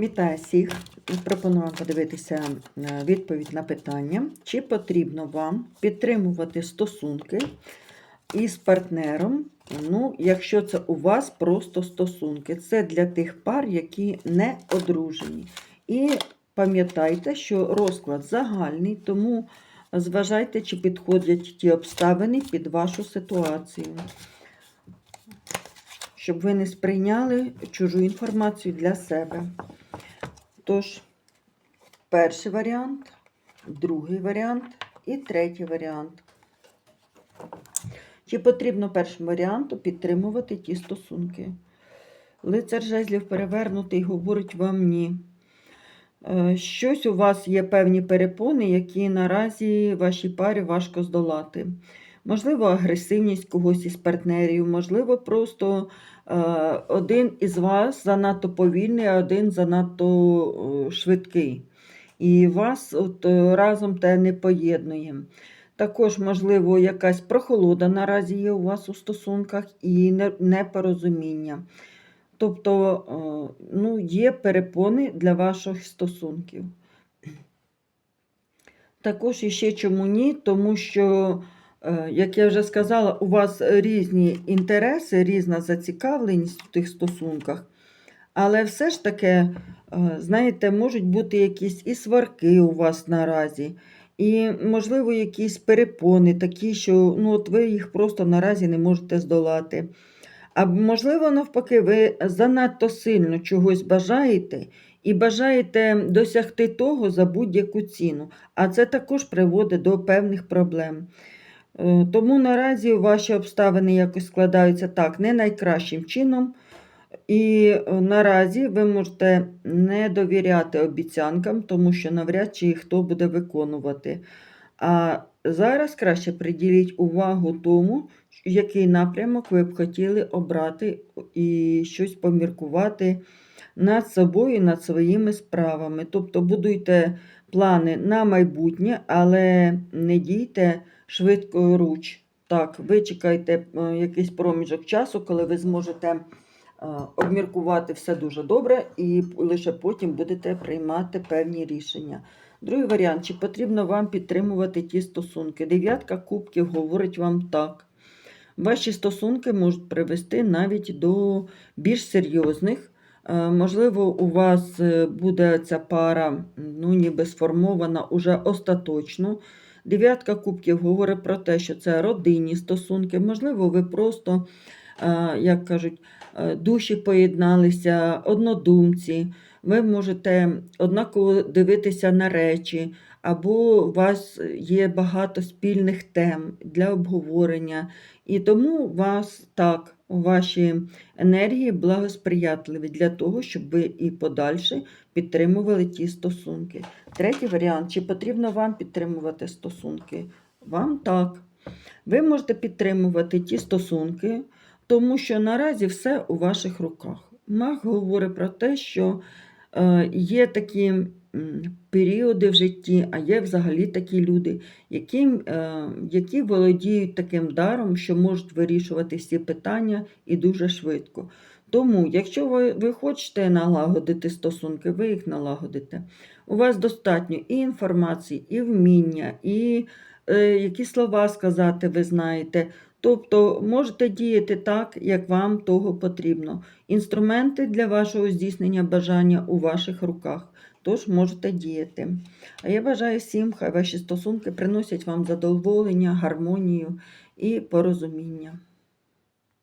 Вітаю всіх! Пропоную вам подивитися е, відповідь на питання, чи потрібно вам підтримувати стосунки із партнером, ну, якщо це у вас просто стосунки. Це для тих пар, які не одружені. І пам'ятайте, що розклад загальний, тому зважайте, чи підходять ті обставини під вашу ситуацію. Щоб ви не сприйняли чужу інформацію для себе. Тож, перший варіант, другий варіант і третій варіант. Чи потрібно першому варіанту підтримувати ті стосунки? Лицар жезлів перевернутий говорить вам ні. Е, Щось у вас є певні перепони, які наразі вашій парі важко здолати. Можливо, агресивність когось із партнерів, можливо, просто е, один із вас занадто повільний, а один занадто е, швидкий. І вас от, е, разом те не поєднує. Також, можливо, якась прохолода наразі є у вас у стосунках і непорозуміння. Тобто, ну, є перепони для ваших стосунків. Також іще чому ні, тому що, як я вже сказала, у вас різні інтереси, різна зацікавленість в тих стосунках. Але все ж таки, е, знаєте, можуть бути якісь і сварки у вас наразі, і, можливо, якісь перепони такі, що ну, от ви їх просто наразі не можете здолати. А можливо, навпаки, ви занадто сильно чогось бажаєте і бажаєте досягти того за будь-яку ціну. А це також приводить до певних проблем. Е, Тому наразі ваші обставини якось складаються так, не найкращим чином. І е, наразі ви можете не довіряти обіцянкам, тому що навряд чи їх хто буде виконувати. А зараз краще приділіть увагу тому, який напрямок ви б хотіли обрати і щось поміркувати над собою, над своїми справами. Тобто будуйте плани на майбутнє, але не дійте швидкоруч. Так, ви чекайте е, якийсь проміжок часу, коли ви зможете е, обміркувати все дуже добре, і лише потім будете приймати певні рішення. Другий варіант, чи потрібно вам підтримувати ті стосунки? Дев'ятка кубків говорить вам так. Ваші стосунки можуть привести навіть до більш серйозних. Е, Можливо, у вас буде ця пара ну, ніби сформована уже остаточно. Дев'ятка кубків говорить про те, що це родинні стосунки. Можливо, ви просто, е, як кажуть, е, душі поєдналися, однодумці. Ви можете однаково дивитися на речі, або у вас є багато спільних тем для обговорення. І тому у вас так, ваші енергії благосприятливі для того, щоб ви і подальше підтримували ті стосунки. Третій варіант: чи потрібно вам підтримувати стосунки? Вам так. Ви можете підтримувати ті стосунки, тому що наразі все у ваших руках. Маг говорить про те, що є такі періоди в житті, а є взагалі такі люди, які, е, які володіють таким даром, що можуть вирішувати всі питання і дуже швидко. Тому, якщо ви, ви хочете налагодити стосунки, ви їх налагодите. У вас достатньо і інформації, і вміння, і е, які слова сказати ви знаєте. Тобто можете діяти так, як вам того потрібно. Інструменти для вашого здійснення бажання у ваших руках, тож можете діяти. А я бажаю всім, хай ваші стосунки приносять вам задоволення, гармонію і порозуміння.